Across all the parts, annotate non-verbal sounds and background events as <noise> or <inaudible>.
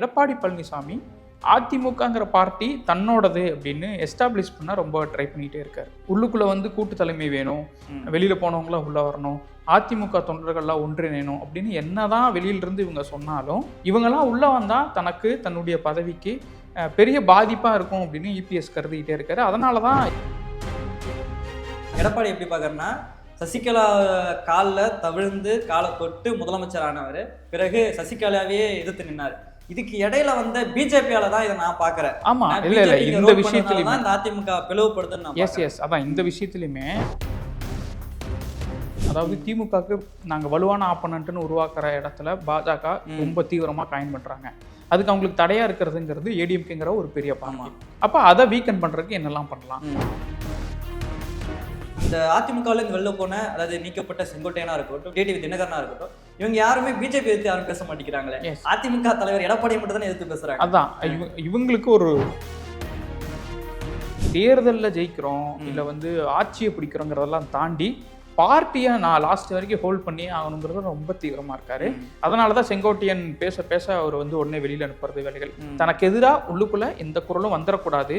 எடப்பாடி பழனிசாமி அதிமுகங்கிற பார்ட்டி தன்னோடது அப்படின்னு எஸ்டாப்ளிஷ் பண்ண ரொம்ப ட்ரை பண்ணிட்டே இருக்காரு. உள்ளுக்குள்ள வந்து கூட்டு தலைமை வேணும். வெளியில போனவங்களாம் உள்ள வரணும். அதிமுக தொண்டர்கள்லாம் ஒன்றிணையணும் அப்படின்னு என்னதான் வெளியில இருந்து இவங்க சொன்னாலும் இவங்கெல்லாம் உள்ள வந்தா தனக்கு தன்னுடைய பதவிக்கு பெரிய பாதிப்பா இருக்கும் அப்படின்னு இபிஎஸ் கருதிக்கிட்டே இருக்காரு. அதனால தான் எடப்பாடி எப்படி பார்க்கறனா சசிகலா காலில் தவிழ்ந்து காலை தொட்டு முதலமைச்சர் ஆனவர். பிறகு சசிகலாவே எதிர்த்து நின்னார். இதுக்கு இடையில வந்த பிஜேபியால தான் இதை நான் பாக்குறேன் ஆமா இல்ல இல்ல இந்த விஷயத்துலயுமே. இந்த அதிமுக பிளவுபடுதுன்னு நான் எஸ் எஸ் அதான் இந்த விஷயத்துலையுமே அதாவது திமுகவுக்கு நாங்கள் வலுவான ஆப்பனண்ட்னு உருவாக்குற இடத்துல பாஜக ரொம்ப தீவிரமாக காயின் பண்ணுறாங்க அதுக்கு அவங்களுக்கு தடையா இருக்கிறதுங்கிறது ஏடிஎம்கேங்கிற ஒரு பெரிய பார்ட்டி அப்போ அதை வீக்கன் பண்ணுறதுக்கு என்னெல்லாம் பண்ணலாம்? இந்த அதிமுகவில் வெளில போன அதாவது நீக்கப்பட்ட செங்கோட்டையனா இருக்கட்டும் டிடிவி தினகரனா இருக்கட்டும் இவங்க யாருமே பிஜேபி எதிர்த்து யாரும் பேச மாட்டேங்கிறாங்களே. அதிமுக தலைவர் எடப்பாடி மட்டும் தானே எதிர்த்து பேசுறாங்க. அதான் இவ- இவங்களுக்கு ஒரு தேர்தலில் ஜெயிக்கிறோம் இல்லை வந்து ஆட்சியை பிடிக்கிறோங்கிறதெல்லாம் தாண்டி பார்ட்டியை நான் லாஸ்ட் வரைக்கும் ஹோல்ட் பண்ணி ஆகணுங்கிறது ரொம்ப தீவிரமா இருக்காரு. அதனால தான் செங்கோட்டையன் பேச பேச அவர் வந்து உடனே வெளியில் அனுப்புறது வேலைகள். தனக்கு எதிராக உள்ளுக்குள்ள எந்த குரலும் வந்துடக்கூடாது.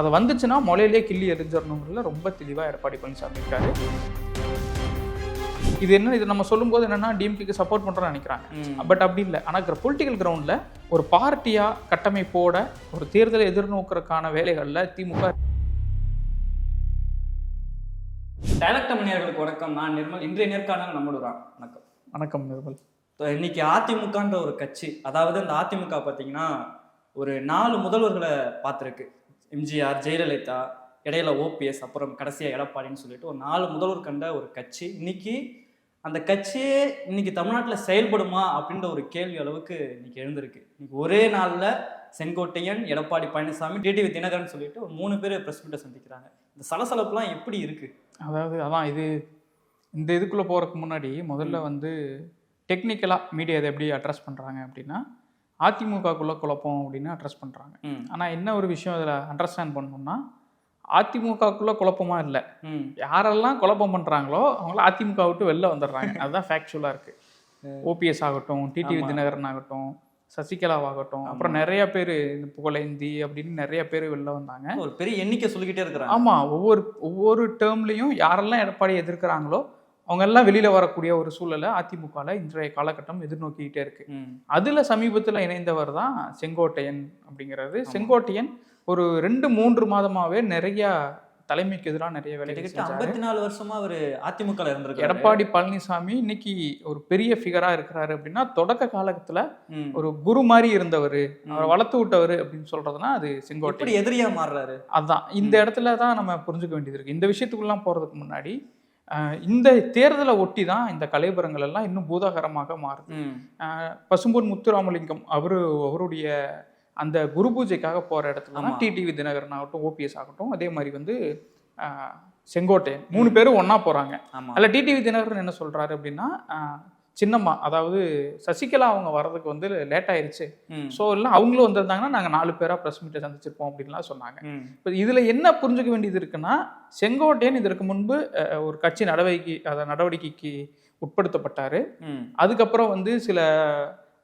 அது வந்துச்சுன்னா முளையிலே கிள்ளி எரிஞ்சிடணுங்கிறதுல ரொம்ப தெளிவாக எடப்பாடி பழனிசாமி இருக்காரு. இது என்ன இது நம்ம சொல்லும்போது என்னன்னா டிஎம்கேக்கு சப்போர்ட் பண்ணுறோம்னு நினைக்கிறாங்க. பட் அப்படி இல்லை. ஆனால் பொலிட்டிக்கல் கிரவுண்டில் ஒரு பார்ட்டியாக கட்டமைப்போட ஒரு தேர்தலை எதிர்நோக்கிறதுக்கான வேலைகளில் திமுக டைரக்ட் மணியர்களுக்கு வணக்கம். நான் நிர்மல். இன்றைய நேர்காணல் நம்மளுடன் வணக்கம். வணக்கம் நிர்மல். இன்னைக்கு அதிமுகன்ற ஒரு கட்சி அதாவது இந்த அதிமுக பார்த்தீங்கன்னா ஒரு நாலு முதல்வர்களை பார்த்துருக்கு. எம்ஜிஆர் ஜெயலலிதா இடையில ஓபிஎஸ் அப்புறம் கடைசியா எடப்பாடின்னு சொல்லிட்டு ஒரு நாலு முதல்வர் கண்ட ஒரு கட்சி. இன்னைக்கு அந்த கட்சியே இன்னைக்கு தமிழ்நாட்டில் செயல்படுமா அப்படின்ற ஒரு கேள்வி அளவுக்கு இன்னைக்கு எழுந்திருக்கு. இன்னைக்கு ஒரே நாளில் செங்கோட்டையன் எடப்பாடி பழனிசாமி டிடிவி தினகரன் சொல்லிட்டு ஒரு மூணு பேர் பிரஸ் மீட்டை சந்திக்கிறாங்க. இந்த சலசலப்புலாம் எப்படி இருக்கு? அதாவது அதான் இது இந்த இதுக்குள்ளே போகிறதுக்கு முன்னாடி முதல்ல வந்து டெக்னிக்கலாக மீடியா இதை எப்படி அட்ரஸ் பண்ணுறாங்க அப்படின்னா அதிமுகக்குள்ளே குழப்பம் அப்படின்னு அட்ரஸ் பண்ணுறாங்க ஆனால் என்ன ஒரு விஷயம் இதில் அண்டர்ஸ்டாண்ட் பண்ணணும்னா அதிமுகக்குள்ளே குழப்பமா இல்லை. யாரெல்லாம் குழப்பம் பண்ணுறாங்களோ அவங்கள அதிமுக விட்டு வெளில வந்துடுறாங்க. அதுதான் ஃபேக்சுவலாக இருக்குது ஓபிஎஸ் ஆகட்டும் டிடிவி. தினகரன் ஆகட்டும் சசிகலாவாகட்டும். அப்புறம் நிறைய பேர் இந்த புகழேந்தி அப்படின்னு நிறைய பேர் வெளில வந்தாங்க. ஒரு பெரிய எண்ணிக்கை சொல்லிக்கிட்டே இருக்கிறாங்க. ஆமா ஒவ்வொரு ஒவ்வொரு டேர்ம்லையும் யாரெல்லாம் எடப்பாடி எதிர்க்கிறாங்களோ அவங்க எல்லாம் வெளியில வரக்கூடிய ஒரு சூழலை அதிமுகவில் இன்றைய காலகட்டம் எதிர்நோக்கிக்கிட்டே இருக்கு. அதுல சமீபத்துல இணைந்தவர் தான் செங்கோட்டையன் அப்படிங்கிறது செங்கோட்டையன் ஒரு ரெண்டு மூன்று மாதமாவே நிறைய தலைமைக்கு எதிராக நிறைய வேலைகள் ஐம்பத்தி நாலு வருஷமா அவரு அதிமுக இருந்திருக்காரு. எடப்பாடி பழனிசாமி இன்னைக்கு ஒரு பெரிய ஃபிகரா இருக்கிறாரு அப்படின்னா தொடக்க காலத்துல. ஒரு குரு மாதிரி இருந்தவர் அவரை வளர்த்து விட்டவர் அப்படின்னு சொல்றதுன்னா அது செங்கோட்டை எதிரியா மாறுறாரு. அதான். இந்த இடத்துல தான் நம்ம புரிஞ்சுக்க வேண்டியது இருக்கு. இந்த விஷயத்துக்குலாம் போறதுக்கு முன்னாடி இந்த தேர்தலை ஒட்டி தான் இந்த கலைபுரங்கள் எல்லாம் இன்னும் பூதாகரமாக மாறுது. பசும்பொன் முத்துராமலிங்கம் அவரு அவருடைய அந்த குரு பூஜைக்காக போற இடத்துல தான். டிடிவி தினகரன் ஆகட்டும் ஓபிஎஸ் ஆகட்டும் அதே மாதிரி வந்து செங்கோட்டையன் மூணு பேரும் போறாங்க ஆமா அதில் டிடிவி தினகரன் என்ன சொல்றாரு அப்படின்னா சின்னம்மா அதாவது சசிகலா அவங்க வர்றதுக்கு வந்து லேட் ஆயிருச்சு. ஸோ இல்லை அவங்களும் வந்திருந்தாங்கன்னா நாங்கள் நாலு பேரா ப்ரெஸ் மீட்டை சந்திச்சிருப்போம் அப்படின்லாம் சொன்னாங்க. இப்போ இதில் என்ன புரிஞ்சுக்க வேண்டியது இருக்குன்னா செங்கோட்டையன் இதற்கு முன்பு ஒரு கட்சி நடவடிக்கை அதை நடவடிக்கைக்கு உட்படுத்தப்பட்டார். அதுக்கப்புறம் வந்து சில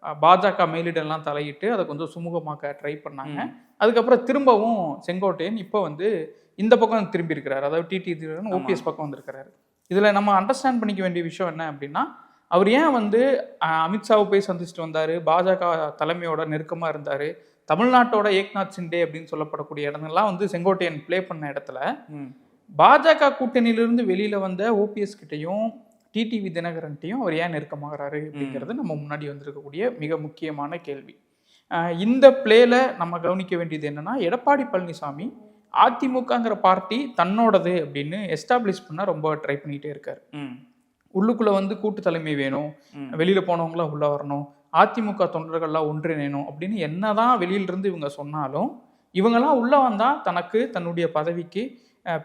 பாஜக மேலிடெல்லாம் தலையிட்டு அதை கொஞ்சம் சுமூகமாக்க ட்ரை பண்ணாங்க. அதுக்கப்புறம் திரும்பவும் செங்கோட்டையன் இப்போ வந்து இந்த பக்கம் திரும்பி இருக்கிறாரு. அதாவது டிடி. ஓபிஎஸ் பக்கம் வந்திருக்கிறாரு. இதில் நம்ம அண்டர்ஸ்டாண்ட் பண்ணிக்க வேண்டிய விஷயம் என்ன அப்படின்னா அவர் ஏன் வந்து அமித்ஷாவை போய் சந்திச்சுட்டு வந்தார்? பாஜக தலைமையோட நெருக்கமாக இருந்தார். தமிழ்நாட்டோட ஏக்நாத் சிண்டே அப்படின்னு சொல்லப்படக்கூடிய இடங்கள்லாம் வந்து செங்கோட்டையன் ப்ளே பண்ண இடத்துல. பாஜக கூட்டணியிலிருந்து வெளியில வந்த ஓபிஎஸ் கிட்டையும் டிடிவி தினகரன்ட்டையும் அவர் ஏன் நெருக்கமாகறாரு அப்படிங்கிறது நம்ம முன்னாடி வந்திருக்கக்கூடிய மிக முக்கியமான கேள்வி இந்த பிளேல நம்ம கவனிக்க வேண்டியது என்னன்னா எடப்பாடி பழனிசாமி அதிமுகங்கிற பார்ட்டி தன்னோடது அப்படின்னு எஸ்டாப்ளிஷ் பண்ண ரொம்ப ட்ரை பண்ணிட்டே இருக்காரு. உள்ளுக்குள்ள வந்து கூட்டு தலைமை வேணும். வெளியில போனவங்களாம் உள்ள வரணும் அதிமுக தொண்டர்கள்லாம் ஒன்றிணையணும் அப்படின்னு என்னதான் வெளியில இருந்து இவங்க சொன்னாலும் இவங்கெல்லாம் உள்ள வந்தா தனக்கு தன்னுடைய பதவிக்கு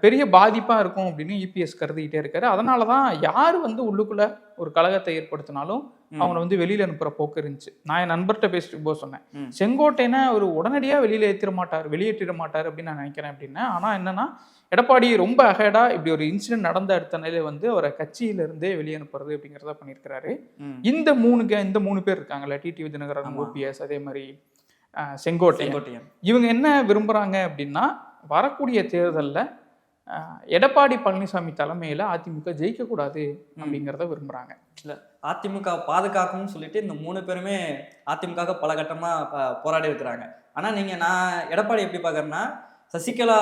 பெரிய பாதிப்பா இருக்கும் அப்படின்னு இபிஎஸ் கருதிக்கிட்டே இருக்காரு அதனால தான் யார் வந்து உள்ளுக்குள்ள ஒரு கழகத்தை ஏற்படுத்தினாலும். அவங்கள வந்து வெளியில அனுப்புற போக்கு இருந்துச்சு நான் என் நண்பர்கிட்ட பேசிட்டு போது சொன்னேன் ம். செங்கோட்டையனை ஒரு உடனடியா வெளியில ஏற்றிட மாட்டார் வெளியேற்றிட மாட்டார் அப்படின்னு நான் நினைக்கிறேன் அப்படின்னா ஆனா என்னன்னா எடப்பாடி ரொம்ப அகடா இப்படி ஒரு இன்சிடென்ட் நடந்த அடுத்த நிலையில வந்து அவரை கட்சியில இருந்தே வெளியே அனுப்புறது அப்படிங்கிறத பண்ணியிருக்கிறாரு. இந்த மூணு இந்த மூணு பேர் இருக்காங்கல்ல டிடிவி தினகரன் ஆமா. ஓபிஎஸ் அதே மாதிரி செங்கோட்டையன் இவங்க என்ன விரும்புறாங்க அப்படின்னா வரக்கூடிய தேர்தலில் எடப்பாடி பழனிசாமி தலைமையில அதிமுக ஜெயிக்கக்கூடாது அப்படிங்கிறத விரும்புறாங்க. அதிமுக பாதுகாக்கணும்னு சொல்லிட்டு இந்த மூணு பேருமே அதிமுக பல கட்டமா ப- போராடி இருக்கிறாங்க. ஆனா நீங்க நான் எடப்பாடி எப்படி பாக்குறேன்னா சசிகலா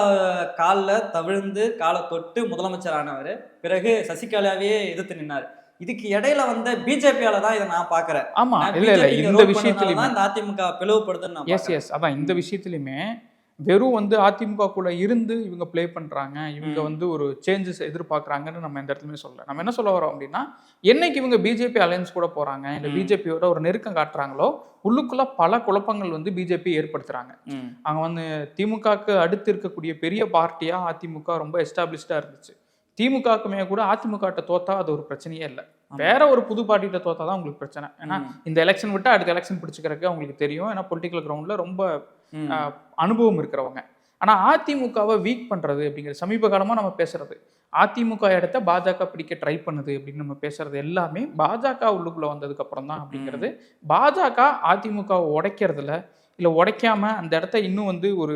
காலில் தவிழ்ந்து காலை தொட்டு முதலமைச்சர் ஆனவர் பிறகு சசிகலாவே எதிர்த்து நின்னார். இதுக்கு இடையில வந்த பிஜேபியால தான் இதை நான் பாக்குறேன். ஆமா இல்ல இல்ல இந்த விஷயத்துலயுமே இந்த அதிமுக பிளவுபடுதுன்னு எஸ். எஸ் அதான் இந்த விஷயத்துலையுமே வெறும் வந்து அதிமுக கூட இருந்து இவங்க ப்ளே பண்றாங்க இவங்க. வந்து ஒரு சேஞ்சஸ் எதிர்பார்க்கறாங்கன்னு நம்ம எந்த இடத்துலயுமே சொல்லல நம்ம என்ன சொல்ல வரோம் அப்படின்னா என்னைக்கு இவங்க பிஜேபி அலையன்ஸ் கூட போறாங்க இல்ல. பிஜேபியோட ஒரு நெருக்கம் காட்டுறாங்களோ உள்ளுக்குள்ள பல குழப்பங்கள் வந்து பிஜேபி ஏற்படுத்துறாங்க ம். அங்க வந்து திமுகக்கு அடுத்து இருக்கக்கூடிய பெரிய பார்ட்டியா அதிமுக ரொம்ப எஸ்டாப்ளிஷ்டா இருந்துச்சு திமுகக்குமே கூட அதிமுக கிட்ட தோத்தா அது ஒரு பிரச்சனையே இல்லை. வேற ஒரு புது பார்ட்டிகிட்ட தோத்தா தான் உங்களுக்கு பிரச்சனை ஏன்னா. இந்த எலெக்ஷன் விட்டு அடுத்த எலெக்ஷன் பிடிச்சிக்கிறதுக்கு அவங்களுக்கு தெரியும் ஏன்னா பொலிட்டிக்கல் கிரவுண்ட்ல ரொம்ப அனுபவம் இருக்கிறவங்க. ஆனா அதிமுகவை வீக் பண்றது அப்படிங்கிறது சமீப காலமா நம்ம பேசுறது. அதிமுக இடத்த பாஜக பிடிக்க ட்ரை பண்ணுது அப்படின்னு நம்ம பேசுறது எல்லாமே பாஜக உள்ளுக்குள்ள வந்ததுக்கு அப்புறம் தான் அப்படிங்கிறது. பாஜக அதிமுகவை உடைக்கிறதுல இல்ல உடைக்காம அந்த இடத்த இன்னும் வந்து ஒரு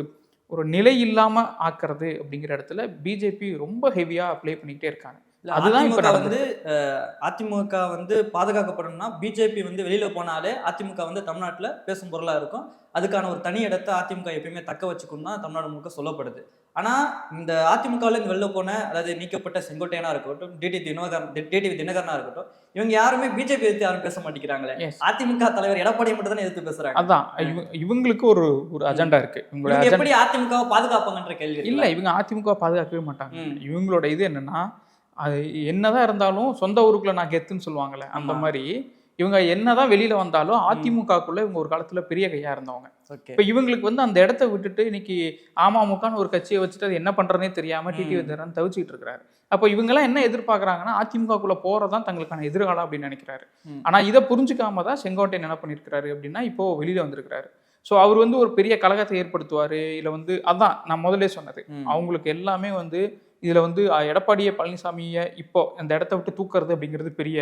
ஒரு நிலை இல்லாம ஆக்குறது அப்படிங்கிற இடத்துல பிஜேபி ரொம்ப ஹெவியா ப்ளே பண்ணிக்கிட்டே இருக்காங்க. அதுதான் இப்ப அதிமுக. வந்து அதிமுக வந்து பாதுகாக்கப்படணும்னா பிஜேபி வந்து வெளியில போனாலே அதிமுக வந்து தமிழ்நாட்டுல பேசும் பொருளா இருக்கும் அதுக்கான ஒரு தனி இடத்தை அதிமுக எப்பயுமே தக்க வச்சுக்கணும் தான் தமிழ்நாடு முழுக்க சொல்லப்படுது ஆனா இந்த அதிமுகவில் இருந்து வெளில போன அதாவது நீக்கப்பட்ட செங்கோட்டையனா இருக்கட்டும் டிடி தினகரன் டிடிவி தினகரனா இருக்கட்டும் இவங்க யாருமே பிஜேபி எதிர்த்து யாரும் பேச மாட்டேங்கிறாங்களே. அதிமுக தலைவர் எடப்பாடியை மட்டும் தானே எதிர்த்து பேசுறாங்க அதான் இவ- இவங்களுக்கு ஒரு ஒரு அஜெண்டா இருக்கு எப்படி அதிமுகவை பாதுகாப்பாங்கன்ற கேள்வி இல்ல? இவங்க அதிமுக பாதுகாக்கவே மாட்டாங்க. இவங்களோட இது என்னன்னா அது என்னதான் இருந்தாலும் சொந்த ஊருக்குள்ள நான் கெத்துன்னு சொல்லுவாங்கல்ல அந்த. மாதிரி இவங்க என்னதான் வெளியில வந்தாலும் அதிமுகக்குள்ள இவங்க ஒரு காலத்துல பெரிய கையா இருந்தவங்க. இப்ப இவங்களுக்கு வந்து அந்த இடத்த விட்டுட்டு இன்னைக்கு அமமுகன்னு ஒரு கட்சியை வச்சுட்டு அது என்ன பண்றதுனே தெரியாம டிடி. விதரன் தவிச்சிட்டு இருக்காரு அப்போ இவங்க எல்லாம் என்ன எதிர்பார்க்கறாங்கன்னா அதிமுகக்குள்ள போறதான் தங்களுக்கான எதிர்காலம் அப்படின்னு நினைக்கிறாரு. ஆனா இதை புரிஞ்சுக்காம தான் செங்கோட்டையன் என்ன பண்ணிருக்காரு அப்படின்னா இப்போ வெளியில வந்திருக்கிறாரு ஸோ அவர் வந்து ஒரு பெரிய கழகத்தை ஏற்படுத்துவாரு இல்ல வந்து அதான் நான் முதல்ல சொன்னது. அவங்களுக்கு எல்லாமே வந்து இதுல வந்து எடப்பாடியை பழனிசாமியை இப்போ அந்த இடத்த விட்டு தூக்குறது அப்படிங்கிறது பெரிய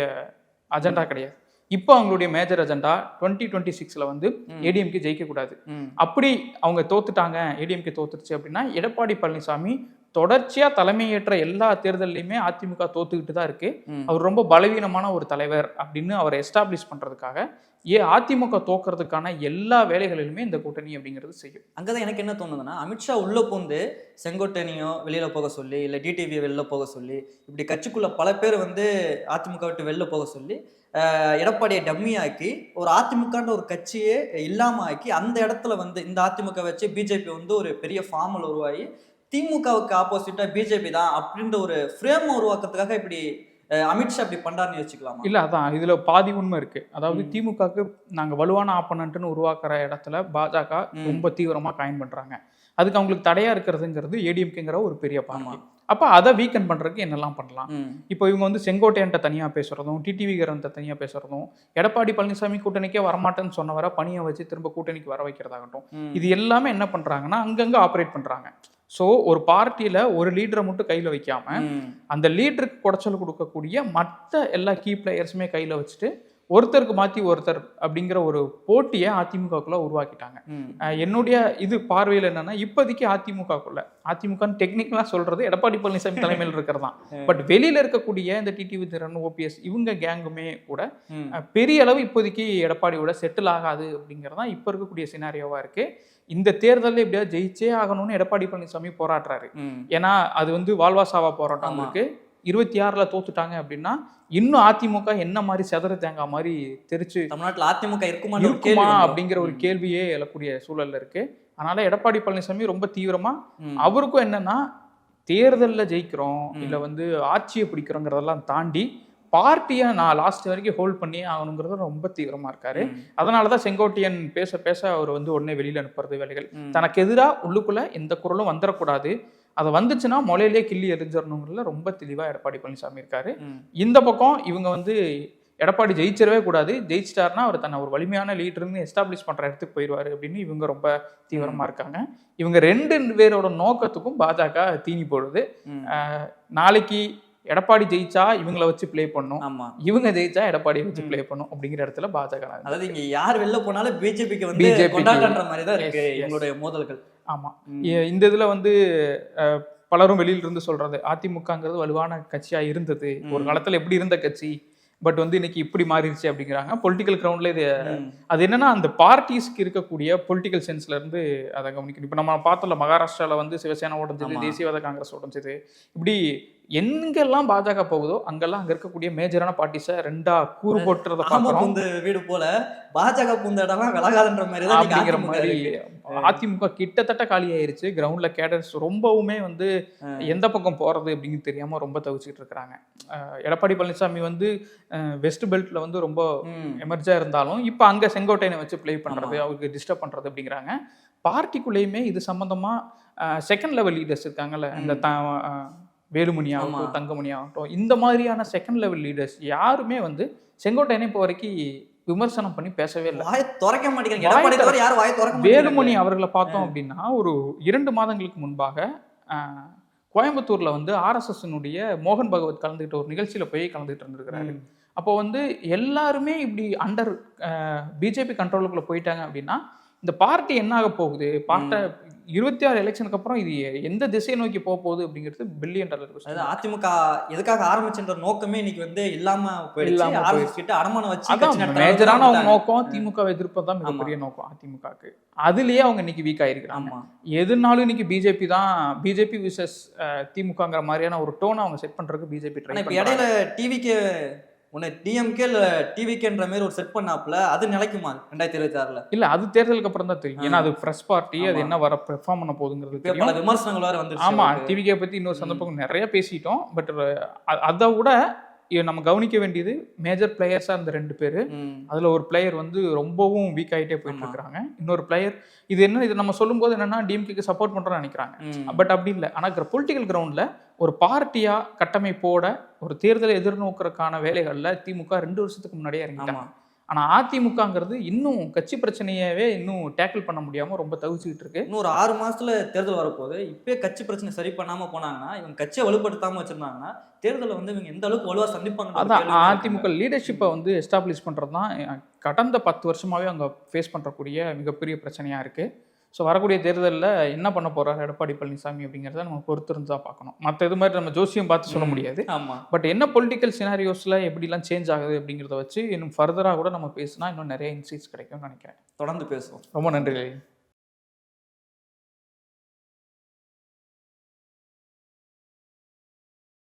அஜெண்டா கிடையாது இப்போ அவங்களுடைய மேஜர் அஜெண்டா டுவெண்ட்டி டுவெண்ட்டி சிக்ஸ்ல வந்து. ஏடிஎம்கே ஜெயிக்கக்கூடாது. அப்படி அவங்க தோத்துட்டாங்க ஏடிஎம்கே தோத்துருச்சு அப்படின்னா எடப்பாடி பழனிசாமி தொடர்ச்சியா தலைமையேற்ற எல்லா தேர்தல்லையுமே அதிமுக தோத்துக்கிட்டு தான் இருக்கு. அவர் ரொம்ப பலவீனமான ஒரு தலைவர் அப்படின்னு அவரை எஸ்டாப்ளிஷ் பண்றதுக்காக ஏ அதிமுக தோக்கிறதுக்கான எல்லா வேலைகளிலுமே இந்த கூட்டணி அப்படிங்கிறது செய்யும் அங்கதான் எனக்கு என்ன தோணுதுன்னா அமித்ஷா உள்ள பூந்து செங்கோட்டையனையோ வெளியில போக சொல்லி இல்ல டிடிவி வெளில போக சொல்லி இப்படி கட்சிக்குள்ள பல பேர் வந்து அதிமுக விட்டு வெளில போக சொல்லி எடப்பாடியை டம்மி ஆக்கி ஒரு அதிமுகன்ற ஒரு கட்சியே இல்லாம ஆக்கி அந்த இடத்துல வந்து இந்த அதிமுக வச்சு பிஜேபி வந்து ஒரு பெரிய ஃபார்மல் உருவாகி திமுகவுக்கு ஆப்போசிட்டா பிஜேபி தான் அப்படின்ற ஒரு ஃப்ரேம் உருவாக்குறதுக்காக இப்படி அமித்ஷா இப்படி பண்றாருன்னு யோசிக்கலாமா இல்ல அதான் இதுல பாதி உண்மை இருக்கு அதாவது ம். திமுகக்கு நாங்க வலுவான ஆப்பனண்ட்னு உருவாக்குற இடத்துல பாஜக. ரொம்ப தீவிரமா காயின் பண்றாங்க அதுக்கு அவங்களுக்கு தடையா இருக்கிறதுங்கிறது ஏடிஎம்கேங்கிற ஒரு பெரிய பார்ட்டி ஆமா. அப்ப அதை வீக்கன் பண்றதுக்கு என்னெல்லாம் பண்ணலாம். இப்போ இவங்க வந்து செங்கோட்டையன்ட்ட தனியா பேசுறதும் டிடிவி கரன்ட்ட தனியா பேசுறதும் எடப்பாடி பழனிசாமி கூட்டணிக்கே வரமாட்டேன்னு சொன்னவரை பணியை வச்சு திரும்ப கூட்டணிக்கு வர வைக்கிறதாகட்டும். இது எல்லாமே என்ன பண்றாங்கன்னா அங்கங்க ஆப்ரேட் பண்றாங்க ஸோ ஒரு பார்ட்டியில ஒரு லீடரை மட்டும் கையில வைக்காம. அந்த லீடருக்கு குடைச்சல் கொடுக்கக்கூடிய மற்ற எல்லா கீ பிளேயர்ஸுமே கையில வச்சுட்டு ஒருத்தருக்கு மாத்தி ஒருத்தர் அப்படிங்கிற ஒரு போட்டியை அதிமுகக்குள்ள உருவாக்கிட்டாங்க. என்னுடைய இது பார்வையில் என்னன்னா இப்போதைக்கு அதிமுகக்குள்ள அதிமுக டெக்னிக்கலா சொல்றது எடப்பாடி பழனிசாமி தலைமையில் இருக்கிறதான் பட் <laughs> வெளியில இருக்கக்கூடிய இந்த டிடிவி திறன் ஓபிஎஸ் இவங்க கேங்குமே கூட பெரிய அளவு இப்போதைக்கு எடப்பாடியோட செட்டில் ஆகாது அப்படிங்கிறதான் இப்போ இருக்கக்கூடிய சினாரியோவா இருக்கு. இந்த தேர்தலில் எப்படியாவது ஜெயிச்சே ஆகணும்னு எடப்பாடி பழனிசாமி போராடுறாரு. ஏன்னா அது வந்து வாழ்வாசாவா போராட்டம் ஆமா. இருபத்தி ஆறுல தோத்துட்டாங்க அப்படின்னா இன்னும் அதிமுக என்ன மாதிரி செதற தேங்காய் மாதிரி தெரிச்சு தமிழ்நாட்டுல அதிமுக இருக்குமா வந்துரும். அப்படிங்கிற ஒரு. கேள்வியே எழக்கூடிய சூழல்ல இருக்கு அதனால எடப்பாடி பழனிசாமி ரொம்ப தீவிரமா. அவருக்கும் என்னன்னா தேர்தல்ல ஜெயிக்கிறோம். இல்ல வந்து ஆட்சியை பிடிக்கிறோங்கிறதெல்லாம் தாண்டி பார்ட்டியை நான் லாஸ்ட் வரைக்கும் ஹோல்ட் பண்ணியே ஆகணுங்கிறது ரொம்ப தீவிரமா இருக்காரு ம். அதனாலதான் செங்கோட்டையன் பேச பேச அவர் வந்து உடனே வெளியில அனுப்புறது வேலைகள். தனக்கு எதிரா உள்ளுக்குள்ள எந்த குரலும் வந்துடக்கூடாது அது வந்துச்சுன்னா முளையிலே கிள்ளி எரிஞ்சிடணுங்கிறதுல ரொம்ப தெளிவா எடப்பாடி பழனிசாமி இருக்காரு. இந்த பக்கம் இவங்க வந்து எடப்பாடி ஜெயிச்சிடவே கூடாது. ஜெயிச்சிட்டாருன்னா அவர் தன்னை ஒரு வலிமையான லீடர்னு எஸ்டாப்ளிஷ் பண்ற இடத்துக்கு போயிடுவாரு அப்படின்னு இவங்க ரொம்ப தீவிரமா இருக்காங்க. இவங்க ரெண்டு பேரோட நோக்கத்துக்கும் பாஜக தீனி போடுது. நாளைக்கு எடப்பாடி ஜெயிச்சா இவங்கள வச்சு ப்ளே பண்ணும். ஆமா. இவங்க ஜெயிச்சா எடப்பாடியை வச்சு ப்ளே பண்ணும் அப்படிங்கிற இடத்துல பாஜக. அதாவது இங்க யார் வெளில போனாலும் பிஜேபிக்கு வந்து கொண்டாட்டன்ற மாதிரி தான் இருக்கு. இவங்களுடைய மோதல்கள். ஆமா ம். இ- இந்த இதுல வந்து பலரும் வெளியில இருந்து சொல்றது அதிமுகங்கிறது வலுவான கட்சியா இருந்தது ஒரு. காலத்துல எப்படி இருந்த கட்சி பட் வந்து இன்னைக்கு இப்படி மாறிடுச்சு அப்படிங்கிறாங்க பொலிட்டிக்கல் கிரவுண்ட்ல இது. அது என்னன்னா அந்த பார்ட்டிஸ்க்கு இருக்கக்கூடிய பொலிட்டிக்கல் சென்ஸ்ல இருந்து அதை கவனிக்கணும் இப்போ நம்ம பார்த்தோம்ல மகாராஷ்டிரால வந்து சிவசேனா உடஞ்சது. தேசியவாத காங்கிரஸ் உடஞ்சது இப்படி எங்கெல்லாம் பாஜக போகுதோ அங்கெல்லாம் அங்க இருக்கக்கூடிய மேஜரான பார்ட்டிஸை ரெண்டா கூறு போட்டுறத ஆமா பார்க்குறோம் பூந்த வீடு போல பாஜக பூந்த இடம்லாம் விலகாதுன்ற மாதிரி அப்படிங்கிற மாதிரி. அதிமுக கிட்டத்தட்ட காலி ஆயிருச்சு. கிரவுண்ட்ல கேடர்ஸ் ரொம்பவுமே வந்து எந்த பக்கம் போறது அப்படின்னு தெரியாம ரொம்ப தவிச்சிட்டு இருக்கிறாங்க. எடப்பாடி பழனிசாமி வந்து வெஸ்ட் பெல்ட்ல வந்து ரொம்ப. எமர்ஜா இருந்தாலும் இப்போ அங்க செங்கோட்டையனை வச்சு ப்ளே பண்றது அவருக்கு டிஸ்டர்ப் பண்றது அப்படிங்கிறாங்க. பார்ட்டிக்குள்ளேயுமே இது சம்பந்தமா செகண்ட் லெவல் லீடர்ஸ் இருக்காங்கல்ல இந்த வேலுமணி ஆகட்டும். தங்கமணி ஆகட்டும் இந்த மாதிரியான செகண்ட் லெவல் லீடர்ஸ் யாருமே வந்து செங்கோட்டையனை இப்போ வரைக்கும் விமர்சனம் பண்ணி பேசவே இல்லை வாயை திறக்க மாட்டேங்கிறாங்க வேலுமணி. அவர்களை பார்த்தோம் அப்படின்னா ஒரு இரண்டு மாதங்களுக்கு முன்பாக கோயம்புத்தூர்ல வந்து ஆர்எஸ்எஸ்னுடைய மோகன் பகவத் கலந்துக்கிட்ட ஒரு நிகழ்ச்சியில போய் கலந்துட்டு இருந்திருக்கிறாரு. அப்போ வந்து எல்லாருமே இப்படி அண்டர் பிஜேபி கண்ட்ரோலுக்குள்ள போயிட்டாங்க அப்படின்னா இந்த பார்ட்டி என்ன ஆக போகுது பார்ட்ட இருபத்தி ஆறு எலெக்ஷனுக்கு அப்புறம் இது எந்த திசையை நோக்கி போக போகுது அப்படிங்கிறது பில்லியன் டாலர் அதாவது அதிமுக எதுக்காக ஆரம்பிச்சுன்ற நோக்கமே இன்னைக்கு வந்து இல்லாம போயிடுச்சு. கிட்ட அடமானம் வச்சு மேஜரான அவங்க நோக்கம் திமுக எதிர்ப்பு தான் மிகப்பெரிய நோக்கம் அதிமுகவுக்கு அதுலயே அவங்க இன்னைக்கு வீக் ஆயிருக்கிறாங்க. எதுனாலும் இன்னைக்கு பிஜேபி தான் பிஜேபி விசஸ் திமுகங்கிற மாதிரியான ஒரு டோனை அவங்க செட் பண்றதுக்கு பிஜேபி ட்ரை இடையில டிவிக்கே ஒன்னு டிஎம்கே இல்ல டிவிக்கேன்ற மாதிரி ஒரு செட் பண்ணாப்புல அது நிலைக்குமா ரெண்டாயிரத்தி இருபத்தி ஆறுல இல்ல அது தேர்தலுக்கு அப்புறம் தான் தெரியும் ஏன்னா அது ஃப்ரெஷ் பார்ட்டி அது. என்ன வர பெர்ஃபார்ம் பண்ண போகுதுங்கிறது பல விமர்சனங்கள் வேற வந்துருச்சு ஆமா. டிவிகே பத்தி இன்னொரு சந்தர்ப்பம் நிறைய பேசிட்டோம் பட் அதை விட நம்ம கவனிக்க வேண்டியது மேஜர் பிளேயர்ஸா இருந்த ரெண்டு பேரு. அதுல ஒரு பிளேயர் வந்து ரொம்பவும் வீக் ஆயிட்டே போயிட்டு ஆமா. இருக்காங்க இன்னொரு பிளேயர் இது என்ன இது நம்ம சொல்லும்போது என்னன்னா டிஎம்கேக்கு சப்போர்ட் பண்றோம்னு நினைக்கிறாங்க. பட் அப்படி இல்லை ஆனால் பொலிட்டிக்கல் கிரவுண்டில் ஒரு பார்ட்டியா கட்டமைப்போட ஒரு தேர்தலை எதிர்நோக்கிறதுக்கான வேலைகளில் திமுக ரெண்டு வருஷத்துக்கு முன்னாடியே இறங்கிட்டாங்க ஆனால் அதிமுகங்கிறது இன்னும் கட்சி பிரச்சனையவே இன்னும் டேக்கிள் பண்ண முடியாம ரொம்ப தவிச்சுக்கிட்டு இருக்கு. இன்னும் ஒரு ஆறு மாசத்துல தேர்தல் வரப்போகுது. இப்பயே கட்சி பிரச்சனை சரி பண்ணாம போனாங்கன்னா இவங்க கட்சியை வலுப்படுத்தாம வச்சிருந்தாங்கன்னா தேர்தலை வந்து இவங்க எந்த அளவுக்கு வலுவா சந்திப்பாங்க அதான் அதிமுக லீடர்ஷிப்பை வந்து எஸ்டாப்ளிஷ் பண்ணுறது தான் கடந்த பத்து வருஷமாவே அவங்க ஃபேஸ் பண்ணுறக்கூடிய மிகப்பெரிய பிரச்சனையா இருக்கு. ஸோ வரக்கூடிய தேர்தலில் என்ன பண்ண போறாரு? எடப்பாடி பழனிசாமி அப்படிங்கிறத நம்ம பொறுத்திருந்து தான் பார்க்கணும். மற்ற இது மாதிரி நம்ம ஜோசியம் பார்த்து சொல்ல முடியாது. ஆமா. பட் என்ன பொலிட்டிக்கல் சினாரியோஸில் எப்படிலாம் சேஞ்ச் ஆகுது அப்படிங்கிறத வச்சு இன்னும் ஃபர்தராக கூட நம்ம பேசினா இன்னும் நிறைய இன்சைட்ஸ் கிடைக்கும்னு நினைக்கிறேன். தொடர்ந்து பேசுவோம். ரொம்ப நன்றி.